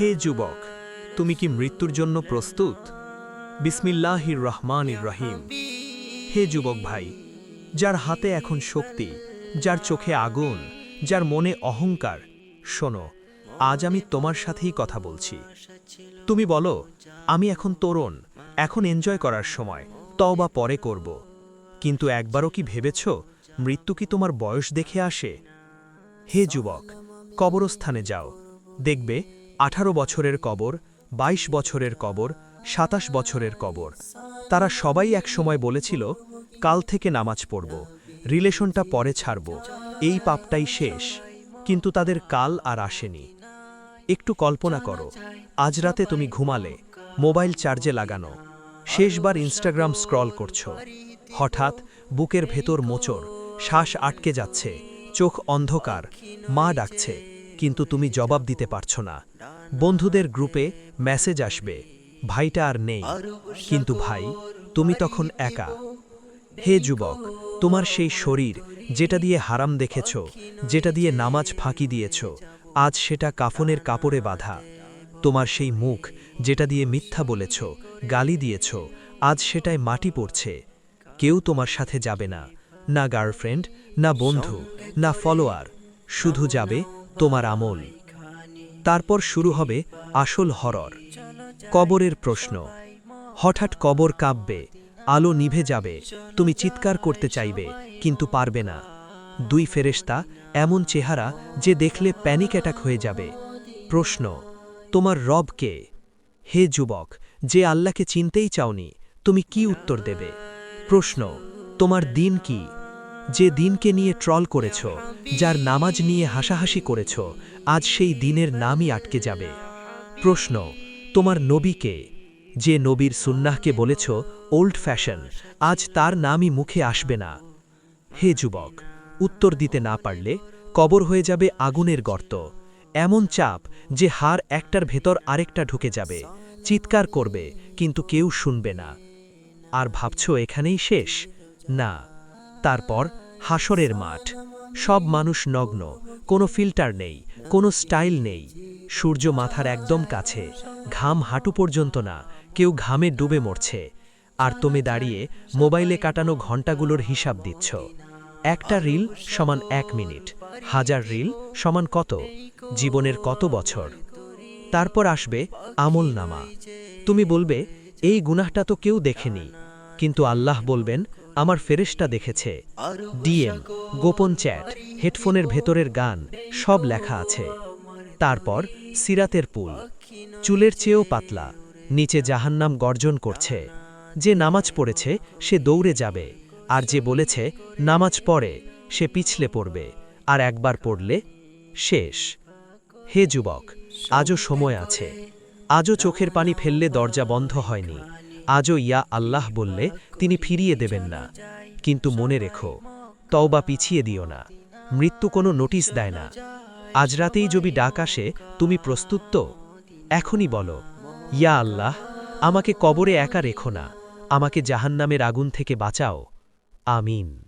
হে যুবক, তুমি কি মৃত্যুর জন্য প্রস্তুত? বিসমিল্লাহির রহমানির রহিম। হে যুবক ভাই, যার হাতে এখন শক্তি, যার চোখে আগুন, যার মনে অহংকার, শোনো, আজ আমি তোমার সাথেই কথা বলছি। তুমি বলো, আমি এখন তরুণ, এখন এনজয় করার সময় তও বা পরে করব। কিন্তু একবারও কি ভেবেছ, মৃত্যু কি তোমার বয়স দেখে আসে? হে যুবক, কবরস্থানে যাও, দেখবে আঠারো বছরের কবর ২২ বছরের কবর, সাতাশ বছরের কবর। তারা সবাই এক সময় বলেছিল, কাল থেকে নামাজ পড়ব, রিলেশনটা পরে ছাড়ব, এই পাপটাই শেষ। কিন্তু তাদের কাল আর আসেনি। একটু কল্পনা করো, আজ রাতে তুমি ঘুমালে, মোবাইল চার্জে লাগানো, শেষবার ইনস্টাগ্রাম স্ক্রল করছ। হঠাৎ বুকের ভেতর মোচড়, শ্বাস আটকে যাচ্ছে, চোখ অন্ধকার, মা ডাকছে, কিন্তু তুমি জবাব দিতে পারছ না। বন্ধুদের গ্রুপে মেসেজ আসবে, ভাইটা আর নেই। কিন্তু ভাই, তুমি তখন একা। হে যুবক, তোমার সেই শরীর, যেটা দিয়ে হারাম দেখেছ, যেটা দিয়ে নামাজ ফাঁকি দিয়েছ, আজ সেটা কাফনের কাপড়ে বাঁধা। তোমার সেই মুখ, যেটা দিয়ে মিথ্যা বলেছ, গালি দিয়েছ, আজ সেটায় মাটি পড়ছে। কেউ তোমার সাথে যাবে না না গার্লফ্রেন্ড, না বন্ধু, না ফলোয়ার। শুধু যাবে তোমার আমল। তারপর শুরু হবে আসল হরর। কবরের প্রশ্ন, হঠাৎ কবর কাঁপবে, আলো নিভে যাবে, তুমি চিৎকার করতে চাইবে, কিন্তু পারবে না। দুই ফেরেশতা এমন চেহারা যে দেখলে প্যানিক অ্যাটাক হয়ে যাবে। প্রশ্ন, তোমার রব কে? হে যুবক, যে আল্লাহকে চিনতেই চাওনি, তুমি কি উত্তর দেবে? প্রশ্ন, তোমার দিন কি? যে দিনকে নিয়ে ট্রল করেছ, যার নামাজ নিয়ে হাসাহাসি করেছ, আজ সেই দিনের নামই আটকে যাবে। প্রশ্ন, তোমার নবীকে যে নবীর সুন্নাহকে বলেছ ওল্ড ফ্যাশন আজ তার নামই মুখে আসবে না। হে যুবক, উত্তর দিতে না পারলে কবর হয়ে যাবে আগুনের গর্ত। এমন চাপ যে হার একটার ভেতর আরেকটা ঢুকে যাবে। চিৎকার করবে, কিন্তু কেউ শুনবে না। আর ভাবছ এখানেই শেষ? না। তারপর হাসরের মাঠ। সব মানুষ নগ্ন, কোনো ফিল্টার নেই, কোনো স্টাইল নেই। সূর্য মাথার একদম কাছে, ঘাম হাঁটু পর্যন্ত না, কেউ ঘামে ডুবে মরছে। আর তুমি দাঁড়িয়ে মোবাইলে কাটানো ঘন্টাগুলোর হিসাব দিচ্ছ। একটা রিল সমান এক মিনিট, হাজার রিল সমান কত? জীবনের কত বছর? তারপর আসবে আমল নামা তুমি বলবে, এই গুনাহটা তো কেউ দেখেনি। কিন্তু আল্লাহ বলবেন, আমার ফেরেশটা দেখেছে। ডিএম, গোপন চ্যাট, হেডফোনের ভেতরের গান, সব লেখা আছে। তারপর সিরাতের পুল, চুলের চেয়েও পাতলা, নিচে জাহান্নাম গর্জন করছে। যে নামাজ পড়েছে, সে দৌড়ে যাবে। আর যে বলেছে, নামাজ পড়ে, সে পিছলে পড়বে। আর একবার পড়লে, শেষ। হে যুবক, আজও সময় আছে। আজও চোখের পানি ফেললে দরজা বন্ধ হয়নি। আজও ইয়া আল্লাহ বললে, তিনি ফিরিয়ে দেবেন না। কিন্তু মনে রেখো, তওবা পিছিয়ে দিও না। মৃত্যু কোনো নোটিশ দেয় না। আজ রাতেই যদি ডাক আসে, তুমি প্রস্তুত তো? এখনই বলো, ইয়া আল্লাহ, আমাকে কবরে একা রেখো না। আমাকে জাহান্নামের আগুন থেকে বাঁচাও। আমিন।